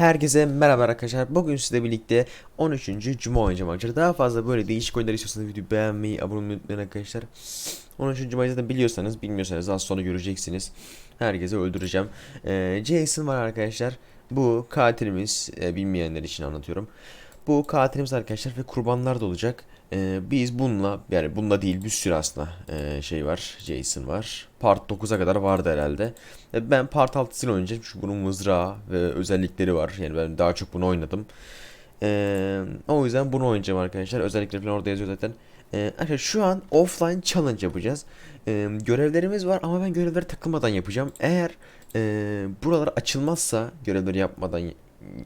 Herkese merhaba arkadaşlar. Bugün sizle birlikte 13. Cuma oynayacağım arkadaşlar. Daha fazla böyle değişik oyunlar istiyorsanız videoyu beğenmeyi, abone olmayı unutmayın arkadaşlar. 13. Cumayı zaten biliyorsanız, bilmiyorsanız az sonra göreceksiniz. Herkese öldüreceğim. Ee, Jason var arkadaşlar. Bu katilimiz, e, bilmeyenler için anlatıyorum. Bu katilimiz arkadaşlar ve kurbanlar da olacak. Ee, biz bununla, yani bununla değil bir sürü aslında e, şey var, Jason var. Part 9'a kadar vardı herhalde. E, Ben part 6'sını oynayacağım çünkü bunun mızrağı ve özellikleri var. Yani ben daha çok bunu oynadım. Ee, o yüzden bunu oynayacağım arkadaşlar. Özellikleri falan orada yazıyor zaten. Ee, şu an offline challenge yapacağız. Ee, görevlerimiz var ama ben görevlere takılmadan yapacağım. Eğer e, buralar açılmazsa görevleri yapmadan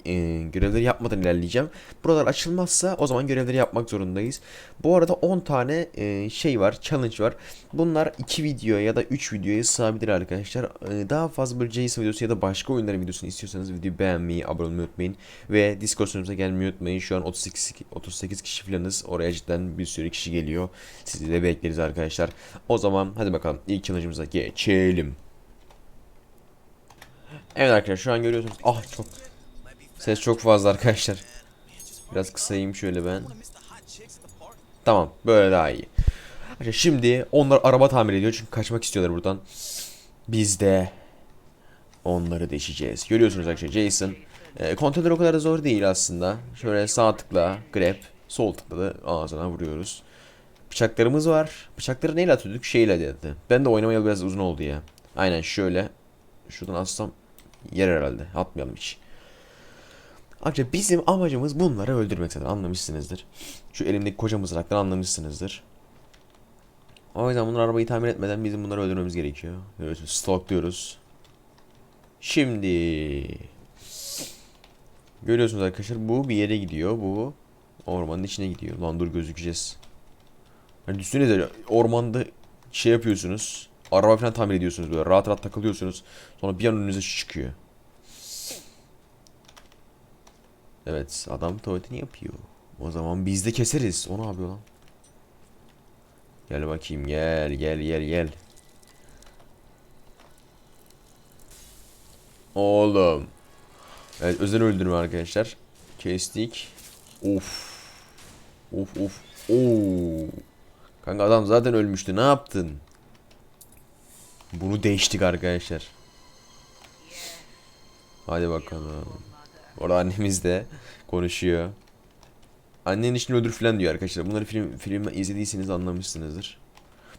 e, görevleri yapmadan ilerleyeceğim. Buralar açılmazsa o zaman görevleri yapmak zorundayız. Bu arada 10 tane e, şey var, challenge var. Bunlar 2 video ya da 3 videoya sığabilir arkadaşlar. E, daha fazla böyle Jason videosu ya da başka oyunların videosunu istiyorsanız videoyu beğenmeyi, abone olmayı unutmayın. Ve Discord sunucumuza gelmeyi unutmayın. Şu an 38 38 kişi falanız. Oraya cidden bir sürü kişi geliyor. Sizi de bekleriz arkadaşlar. O zaman hadi bakalım ilk challenge'ımıza geçelim. Evet arkadaşlar şu an görüyorsunuz. Ah çok Ses çok fazla arkadaşlar. Biraz kısayım şöyle ben. Tamam böyle daha iyi. Şimdi onlar araba tamir ediyor çünkü kaçmak istiyorlar buradan. Biz de onları deşeceğiz. Görüyorsunuz arkadaşlar Jason. E, kontroller o kadar da zor değil aslında. Şöyle sağ tıkla grab, sol tıkla da ağzına vuruyoruz. Bıçaklarımız var. Bıçakları neyle atıyorduk? Şeyle dedi. Ben de oynamaya biraz uzun oldu ya. Aynen şöyle. Şuradan atsam yer herhalde. Atmayalım hiç. Ancak bizim amacımız bunları öldürmek zaten anlamışsınızdır. Şu elimdeki koca mızraktan anlamışsınızdır. O yüzden bunlar arabayı tamir etmeden bizim bunları öldürmemiz gerekiyor. Görüyorsunuz stalkluyoruz. Şimdi Görüyorsunuz arkadaşlar bu bir yere gidiyor. Bu ormanın içine gidiyor. Lan dur gözükeceğiz. Hani düşünsenize ormanda şey yapıyorsunuz. Araba falan tamir ediyorsunuz böyle rahat rahat takılıyorsunuz. Sonra bir an önünüze çıkıyor. Evet adam tuvaletini yapıyor. O zaman biz de keseriz. O ne yapıyor lan? Gel bakayım gel gel gel gel. Oğlum. Evet özel öldürme arkadaşlar. Kestik. Of. Of of. Oo. Kanka adam zaten ölmüştü. Ne yaptın? Bunu değiştik arkadaşlar. Hadi bakalım. Orada annemiz de konuşuyor. Annenin işini öldür falan diyor arkadaşlar. Bunları film film izlediyseniz anlamışsınızdır.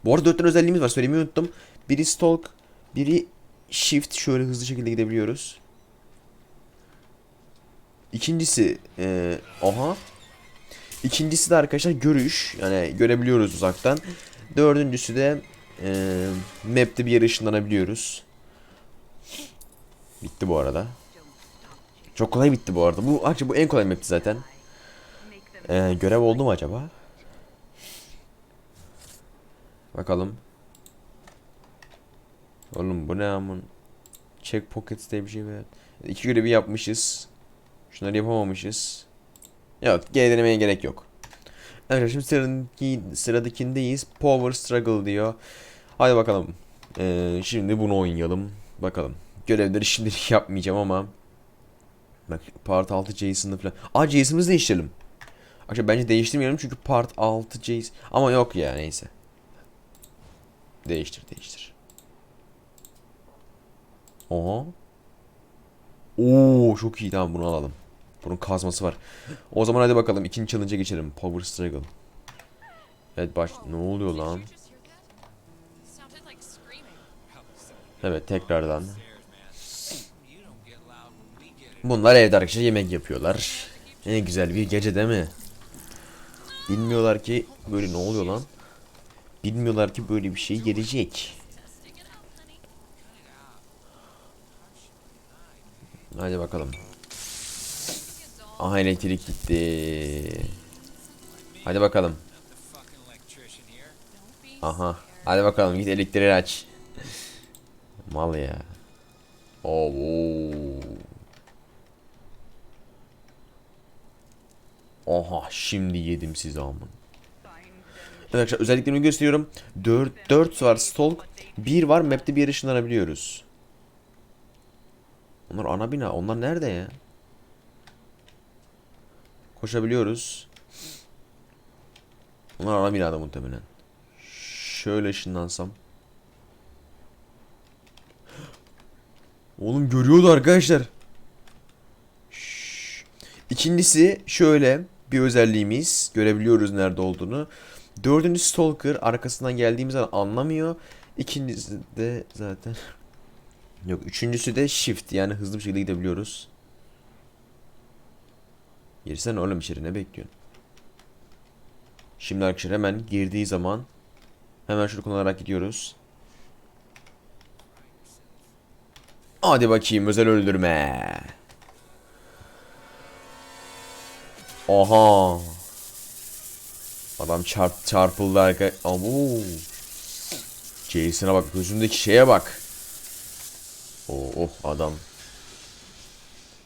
Bu arada dört tane özelliğimiz var. Söylemeyi unuttum. Biri stalk, biri shift. Şöyle hızlı şekilde gidebiliyoruz. İkincisi, e, aha. İkincisi de arkadaşlar görüş. Yani görebiliyoruz uzaktan. Dördüncüsü de e, map'te bir yere ışınlanabiliyoruz. Bitti bu arada. Çok kolay bitti bu arada. Bu acaba bu en kolay map'ti zaten. Ee, görev oldu mu acaba? Bakalım. Oğlum bu ne amın? Check pockets diye bir şey var. İki görevi yapmışız. Şunları yapamamışız. Yok geri denemeye gerek yok. Evet şimdi sıradaki, sıradakindeyiz. Power Struggle diyor. Hadi bakalım. Ee, şimdi bunu oynayalım. Bakalım. Görevleri şimdi yapmayacağım ama Bak part 6 Jason'ı falan. Aa Jason'ımızı değiştirelim. Arkadaşlar bence değiştirmeyelim çünkü part 6 Jason. Ama yok ya neyse. Değiştir değiştir. Oha. Oo çok iyi tamam bunu alalım. Bunun kazması var. O zaman hadi bakalım ikinci challenge'a geçelim. Power Struggle. Evet baş... Ne oluyor lan? Evet tekrardan. Bunlar evde arkadaşlar yemek yapıyorlar. Ne güzel bir gece değil mi? Bilmiyorlar ki böyle ne oluyor lan? Bilmiyorlar ki böyle bir şey gelecek. Hadi bakalım. Aha elektrik gitti. Hadi bakalım. Aha. Hadi bakalım git elektriği aç. Mal ya. Oo. Oha şimdi yedim sizi amın. Evet arkadaşlar özelliklerimi gösteriyorum. 4, 4 var stalk. 1 var map'te bir yere ışınlanabiliyoruz. Onlar ana bina. Onlar nerede ya? koşabiliyoruz. Onlar ana binada muhtemelen. Şöyle ışınlansam. Oğlum görüyordu arkadaşlar. Şşş. İkincisi şöyle bir özelliğimiz. Görebiliyoruz nerede olduğunu. Dördüncü Stalker arkasından geldiğimiz an anlamıyor. İkincisi de zaten... Yok üçüncüsü de Shift yani hızlı bir şekilde gidebiliyoruz. Girsene oğlum içeri ne bekliyorsun? Şimdi arkadaşlar hemen girdiği zaman hemen şunu kullanarak gidiyoruz. Hadi bakayım özel öldürme. Aha. Adam çarp çarpıldı arka. Abo. Jason'a bak gözündeki şeye bak. Oh, oh adam.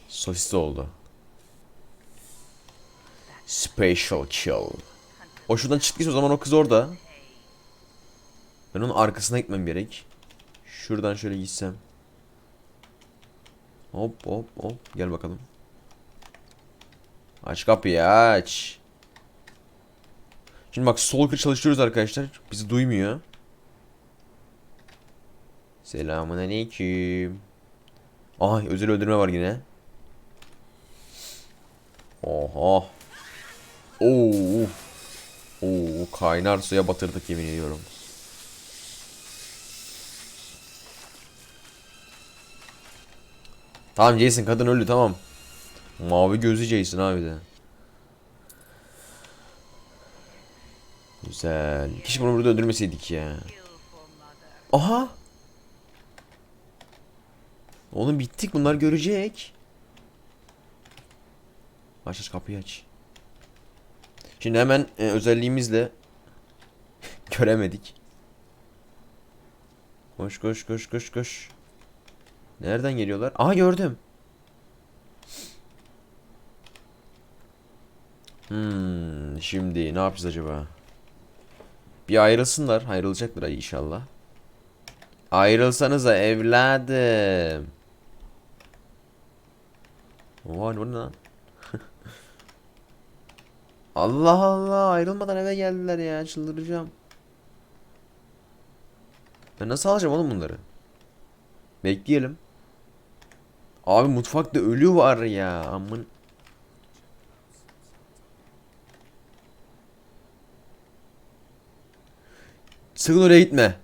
Sosis oldu. Special kill. O şuradan çıktıysa o zaman o kız orada. Ben onun arkasına gitmem gerek. Şuradan şöyle gitsem. Hop hop hop. Gel bakalım. Aç kapıyı aç. Şimdi bak Stalker çalıştırıyoruz arkadaşlar. Bizi duymuyor. Selamun aleyküm. Ay özel öldürme var yine. Oha. Oo. Oo kaynar suya batırdık yemin ediyorum. Tamam Jason kadın öldü tamam. Mavi gözlü Jason abi de. Güzel. Keşke bunu burada öldürmeseydik ya. Aha. Oğlum bittik bunlar görecek. Aç aç kapıyı aç. Şimdi hemen e, özelliğimizle göremedik. Koş koş koş koş koş. Nereden geliyorlar? Aha gördüm. Hmm, şimdi ne yapacağız acaba? Bir ayrılsınlar. Ayrılacaklar ay inşallah. Ayrılsanıza evladım. Oha ne lan? Allah Allah ayrılmadan eve geldiler ya çıldıracağım. Ben nasıl alacağım oğlum bunları? Bekleyelim. Abi mutfakta ölü var ya amın. Sakın oraya gitme.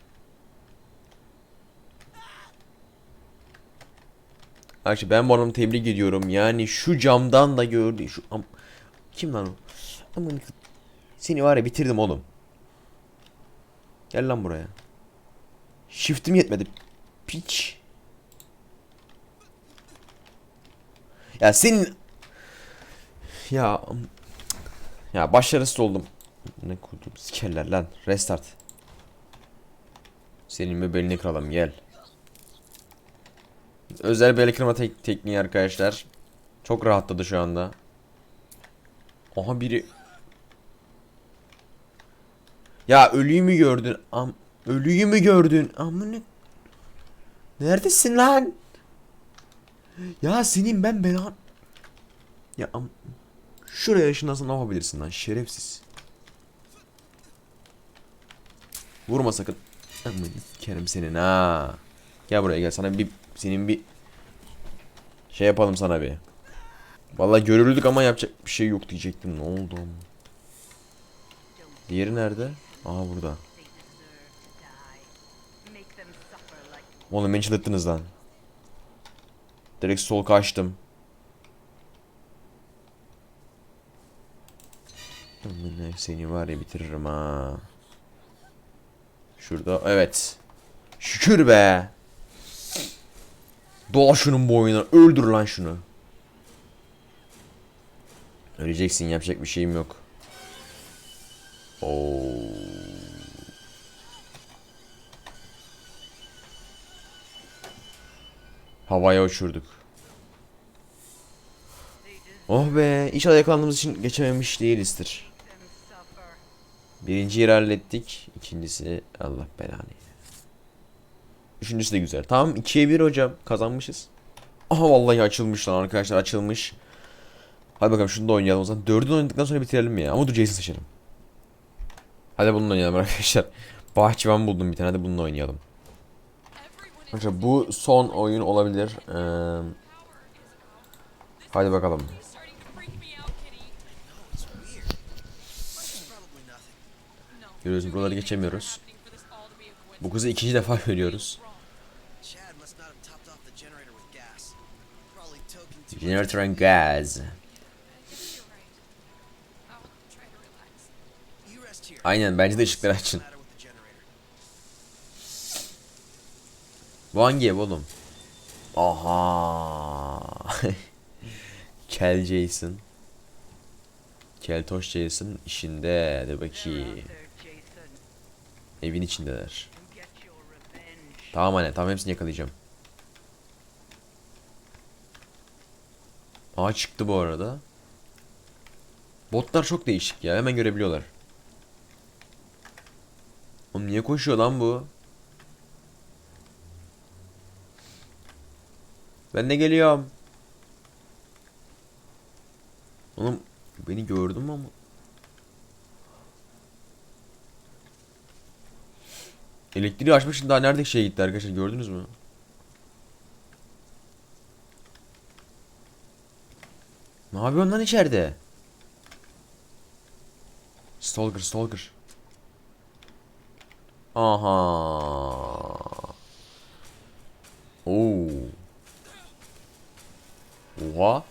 Arkadaşlar ben bu adamı tebrik ediyorum. Yani şu camdan da gördü. Şu am kim lan o? Aman seni var ya bitirdim oğlum. Gel lan buraya. Shift'im yetmedi. Piç. Ya senin ya ya başarısız oldum. Ne kurdum sikerler lan. Restart. Senin mi belini kıralım gel. Özel bel kırma tek tekniği arkadaşlar. Çok rahatladı şu anda. Aha biri Ya ölüyü mü gördün? Am ölüyü mü gördün? Amına Neredesin lan? Ya senin ben belan Ya am Şuraya ışınlasın ne yapabilirsin lan şerefsiz. Vurma sakın. Aman Kerim senin ha. Gel buraya gel sana bir senin bir şey yapalım sana bir. Vallahi görürdük ama yapacak bir şey yok diyecektim. Ne oldu? Diğeri nerede? Aha burada. Oğlum beni çıldırttınız lan. Direkt sol kaçtım. Seni var ya bitiririm ha. Şurada evet. Şükür be. Doğa şunun boynuna. Öldür lan şunu. Öleceksin yapacak bir şeyim yok. Oo. Havaya uçurduk. Oh be, inşallah yakalandığımız için geçememiş değilizdir. Birinci yeri hallettik. İkincisi Allah belanı. Üçüncüsü de güzel. Tamam 2'ye 1 hocam. Kazanmışız. Aha vallahi açılmış lan arkadaşlar açılmış. Hadi bakalım şunu da oynayalım o zaman. Dördünü oynadıktan sonra bitirelim ya. Ama dur Jason seçelim. Hadi bununla oynayalım arkadaşlar. Bahçıvan buldum bir tane hadi bununla oynayalım. Arkadaşlar bu son oyun olabilir. Ee, hadi bakalım. Görüyoruz, buraları geçemiyoruz. Bu kızı ikinci defa görüyoruz. Generator and gas. Aynen bence de ışıkları açın. Bu hangi ev oğlum? Aha. Kel Jason. Keltoş Jason işinde. Hadi bakayım. Evin içindeler. Tamam anne tamam hepsini yakalayacağım. Aa çıktı bu arada. Botlar çok değişik ya hemen görebiliyorlar. Oğlum niye koşuyor lan bu? Ben de geliyorum. Oğlum beni gördün mü ama? Elektriği için daha nerede şey gitti arkadaşlar gördünüz mü? Ne yapıyorsun lan içeride? Stalker, stalker. Aha. Oo. Oha.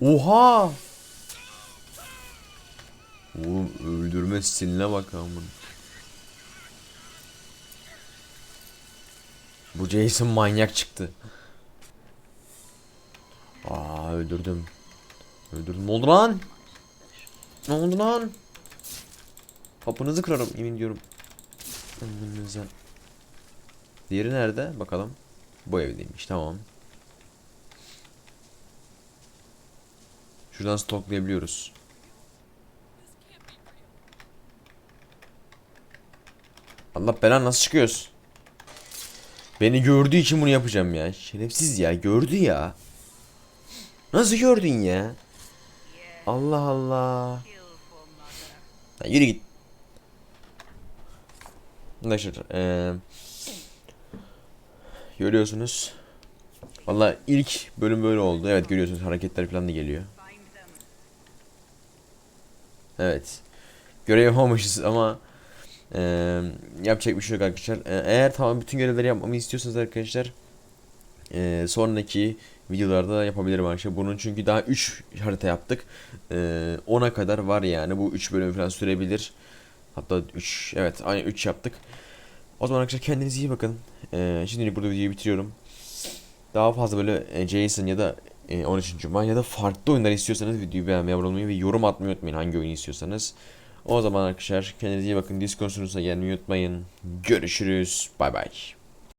Oha. Oğlum öldürme stiline bak amın. Bu Jason manyak çıktı. Aa öldürdüm. Öldürdüm. Ne oldu lan? Ne oldu lan? Kapınızı kırarım yemin ediyorum. Önünüze. Diğeri nerede? Bakalım. Bu evdeymiş. Tamam. Şuradan stoklayabiliyoruz. Allah belanı nasıl çıkıyoruz? Beni gördüğü için bunu yapacağım ya. Şerefsiz ya. Gördü ya. Nasıl gördün ya? Allah Allah. Ya yürü git. Arkadaşlar eee görüyorsunuz. Valla ilk bölüm böyle oldu. Evet görüyorsunuz hareketler falan da geliyor. Evet. Görev yapamamışız ama eee, yapacak bir şey yok arkadaşlar. Eee, eğer tamam bütün görevleri yapmamı istiyorsanız arkadaşlar eee, sonraki videolarda yapabilirim arkadaşlar. Bunun çünkü daha 3 harita yaptık. Eee 10'a kadar var yani. Bu 3 bölüm falan sürebilir. Hatta 3 evet aynı 3 yaptık. O zaman arkadaşlar kendinize iyi bakın. Eee şimdilik burada videoyu bitiriyorum. Daha fazla böyle e, Jason ya da e, 13. Cuma ya da farklı oyunlar istiyorsanız videoyu beğenmeyi, abone olmayı ve yorum atmayı unutmayın hangi oyunu istiyorsanız. O zaman arkadaşlar kendinize iyi bakın. Discord sunucusuna gelmeyi unutmayın. Görüşürüz. Bay bay.